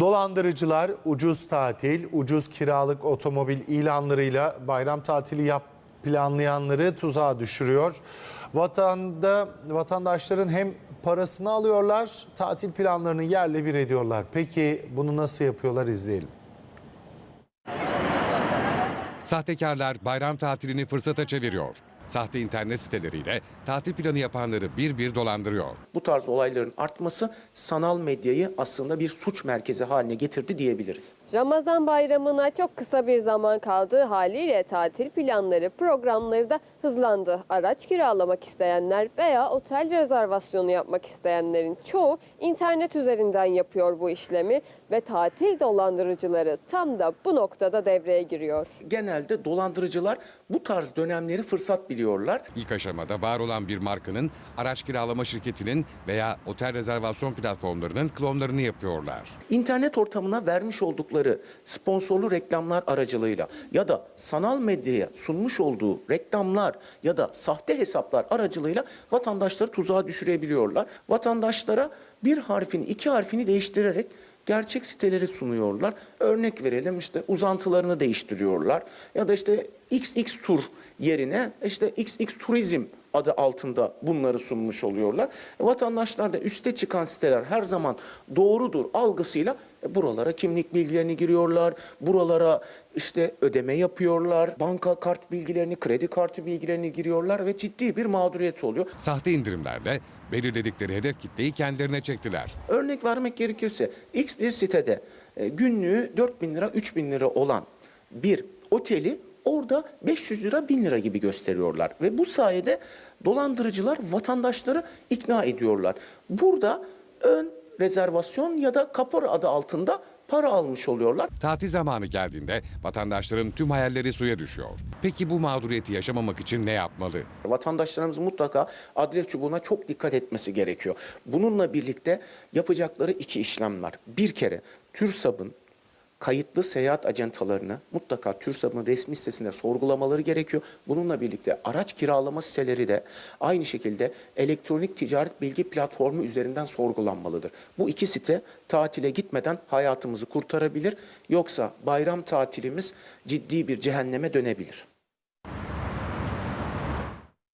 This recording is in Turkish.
Dolandırıcılar ucuz tatil, ucuz kiralık otomobil ilanlarıyla bayram tatili yap planlayanları tuzağa düşürüyor. Vatanda vatandaşların hem parasını alıyorlar, tatil planlarını yerle bir ediyorlar. Peki bunu nasıl yapıyorlar izleyelim. Sahtekarlar bayram tatilini fırsata çeviriyor. Sahte internet siteleriyle tatil planı yapanları bir bir dolandırıyor. bu tarz olayların artması sanal medyayı aslında bir suç merkezi haline getirdi diyebiliriz. Ramazan bayramına çok kısa bir zaman kaldığı haliyle tatil planları, programları da hızlandı. Araç kiralamak isteyenler veya otel rezervasyonu yapmak isteyenlerin çoğu internet üzerinden yapıyor bu işlemi ve tatil dolandırıcıları tam da bu noktada devreye giriyor. Genelde dolandırıcılar bu tarz dönemleri fırsat biliyorlar. İlk aşamada var olan bir markanın araç kiralama şirketinin veya otel rezervasyon platformlarının klonlarını yapıyorlar. İnternet ortamına vermiş oldukları sponsorlu reklamlar aracılığıyla ya da sanal medyaya sunmuş olduğu reklamlar ya da sahte hesaplar aracılığıyla vatandaşları tuzağa düşürebiliyorlar. Vatandaşlara bir harfini iki harfini değiştirerek gerçek siteleri sunuyorlar. Örnek verelim işte uzantılarını değiştiriyorlar ya da işte XX tur yerine işte XX turizm adı altında bunları sunmuş oluyorlar. E, Vatandaşlar da üste çıkan siteler her zaman doğrudur algısıyla e, buralara kimlik bilgilerini giriyorlar. Buralara işte ödeme yapıyorlar. Banka kart bilgilerini, kredi kartı bilgilerini giriyorlar ve ciddi bir mağduriyet oluyor. Sahte indirimlerle belirledikleri hedef kitleyi kendilerine çektiler. Örnek vermek gerekirse X bir sitede e, günlüğü 4 bin lira 3 bin lira olan bir oteli orada 500 lira 1000 lira gibi gösteriyorlar. Ve bu sayede dolandırıcılar vatandaşları ikna ediyorlar. Burada ön rezervasyon ya da kapora adı altında para almış oluyorlar. Tatil zamanı geldiğinde vatandaşların tüm hayalleri suya düşüyor. Peki bu mağduriyeti yaşamamak için ne yapmalı? Vatandaşlarımız mutlaka adres çubuğuna çok dikkat etmesi gerekiyor. Bununla birlikte yapacakları iki işlem var. Bir kere TÜRSAB'ın kayıtlı seyahat acentalarını mutlaka TÜRSAB'ın resmi sitesinde sorgulamaları gerekiyor. Bununla birlikte araç kiralama siteleri de aynı şekilde elektronik ticaret bilgi platformu üzerinden sorgulanmalıdır. Bu iki site tatile gitmeden hayatımızı kurtarabilir. Yoksa bayram tatilimiz ciddi bir cehenneme dönebilir.